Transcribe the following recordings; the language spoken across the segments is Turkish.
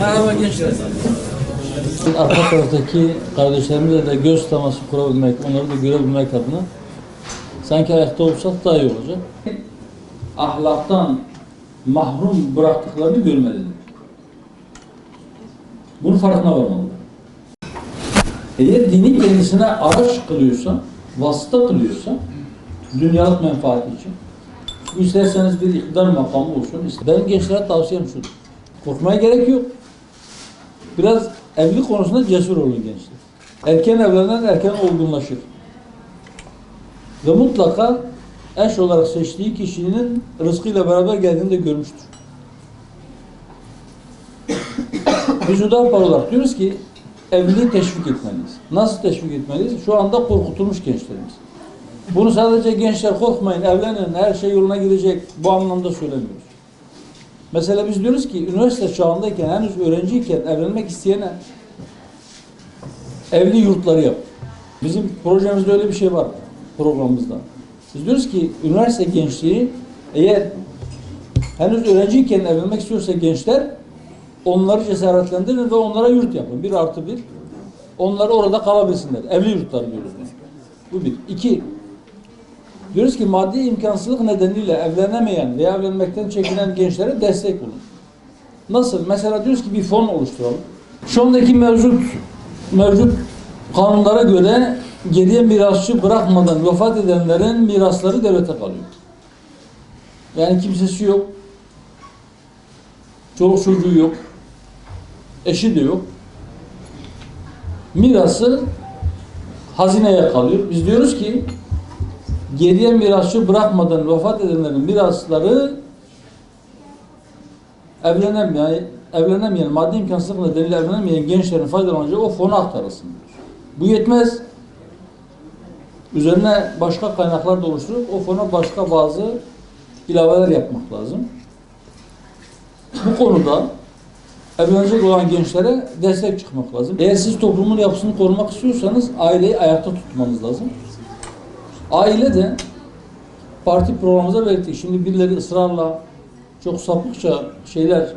Merhaba gençler. Arka taraftaki kardeşlerimizle de göz teması kurabilmek, onları da görebilmek adına sanki ayakta olsak daha iyi olacak. Ahlaktan mahrum bıraktıklarını görmelidir. Bunun farkına varmalı. Eğer dini kendisine araç kılıyorsa, vasıta kılıyorsa, dünyalık menfaati için, isterseniz bir iktidar makamı olsun, ister- benim gençlere tavsiyem şudur. Korkmaya gerek yok. Biraz evlilik konusunda cesur olun gençler. Erken evlenen erken olgunlaşır. Ve mutlaka eş olarak seçtiği kişinin rızkıyla beraber geldiğini de görmüştür. Biz Hüdapar olarak diyoruz ki evliliği teşvik etmeliyiz. Nasıl teşvik etmeliyiz? Şu anda korkutulmuş gençlerimiz. Bunu sadece gençler korkmayın, evlenin, her şey yoluna girecek. Bu anlamda söylemiyoruz. Mesela biz diyoruz ki üniversite çağındayken, henüz öğrenciyken evlenmek isteyene evli yurtları yap. Bizim projemizde öyle bir şey var programımızda. Biz diyoruz ki üniversite gençliği eğer henüz öğrenciyken evlenmek istiyorsa gençler onları cesaretlendirin ve onlara yurt yapın. Bir artı bir. Onlar orada kalabilsinler. Evli yurtlar diyoruz biz. Bu bir. İki, Diyoruz ki maddi imkansızlık nedeniyle evlenemeyen veya evlenmekten çekinen gençlere destek olun. Nasıl? Mesela diyoruz ki bir fon oluşturalım. Şu andaki mevcut mevcut kanunlara göre geriye mirasçı bırakmadan vefat edenlerin mirasları devlete kalıyor. Yani kimsesi yok. Çoluk çocuğu yok. Eşi de yok. Mirası hazineye kalıyor. Biz diyoruz ki geriye mirasçı bırakmadan vefat edenlerin mirasları evlenemeyen, evlenemeyen, maddi imkansızlık nedeniyle evlenemeyen gençlerin faydalanacağı o fona aktarılsın. Bu yetmez. Üzerine başka kaynaklar da o fona başka bazı ilaveler yapmak lazım. Bu konuda evlenecek olan gençlere destek çıkmak lazım. Eğer siz toplumun yapısını korumak istiyorsanız aileyi ayakta tutmanız lazım. Aile de parti programımıza belirttik. Şimdi birileri ısrarla çok sapıkça şeyler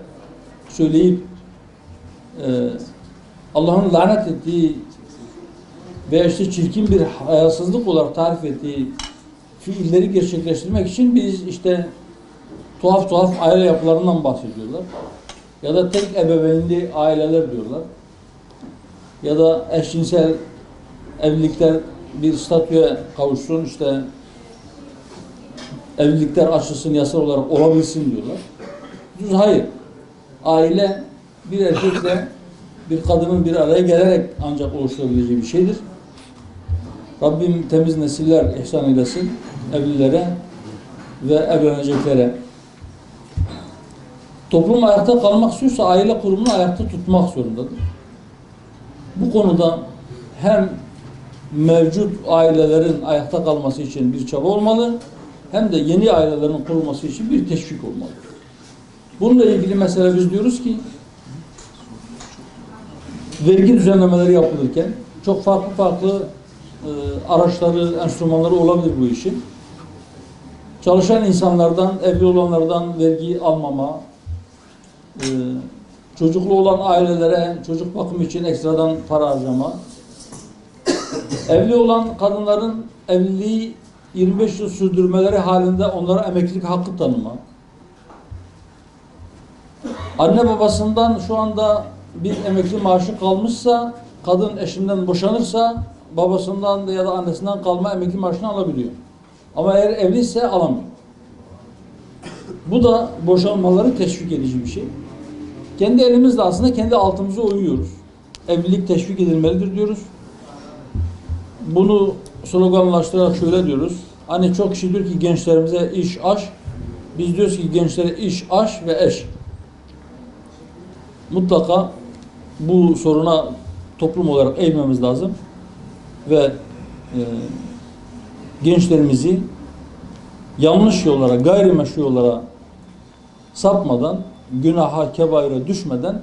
söyleyip e, Allah'ın lanet ettiği ve işte çirkin bir hayasızlık olarak tarif ettiği fiilleri gerçekleştirmek için biz işte tuhaf tuhaf aile yapılarından bahsediyorlar. Ya da tek ebeveynli aileler diyorlar. Ya da eşcinsel evlilikler bir statüye kavuşsun işte evlilikler açılsın yasal olarak olabilsin diyorlar. Düz hayır. Aile bir erkekle bir kadının bir araya gelerek ancak oluşturabileceği bir şeydir. Rabbim temiz nesiller ihsan eylesin evlilere ve evleneceklere. Toplum ayakta kalmak istiyorsa aile kurumunu ayakta tutmak zorundadır. Bu konuda hem mevcut ailelerin ayakta kalması için bir çaba olmalı hem de yeni ailelerin kurulması için bir teşvik olmalı. Bununla ilgili mesela biz diyoruz ki vergi düzenlemeleri yapılırken çok farklı farklı araçları, enstrümanları olabilir bu işin. Çalışan insanlardan, evli olanlardan vergi almama, e, çocuklu olan ailelere çocuk bakımı için ekstradan para harcama, evli olan kadınların evliliği 25 yıl sürdürmeleri halinde onlara emeklilik hakkı tanıma, anne babasından şu anda bir emekli maaşı kalmışsa, kadın eşinden boşanırsa, babasından da ya da annesinden kalma emekli maaşını alabiliyor. Ama eğer evliyse alamıyor. Bu da boşanmaları teşvik edici bir şey. Kendi elimizle aslında kendi altımıza uyuyoruz. Evlilik teşvik edilmelidir diyoruz. Bunu sloganlaştırarak şöyle diyoruz. Hani çok kişi diyor ki gençlerimize iş aş. Biz diyoruz ki gençlere iş aş ve eş. Mutlaka bu soruna toplum olarak eğmemiz lazım. Ve e, gençlerimizi yanlış yollara, gayrimeşru yollara sapmadan, günaha, kebaire düşmeden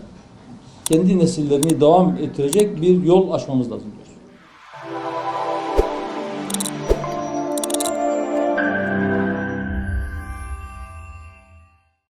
kendi nesillerini devam ettirecek bir yol açmamız lazım diyor.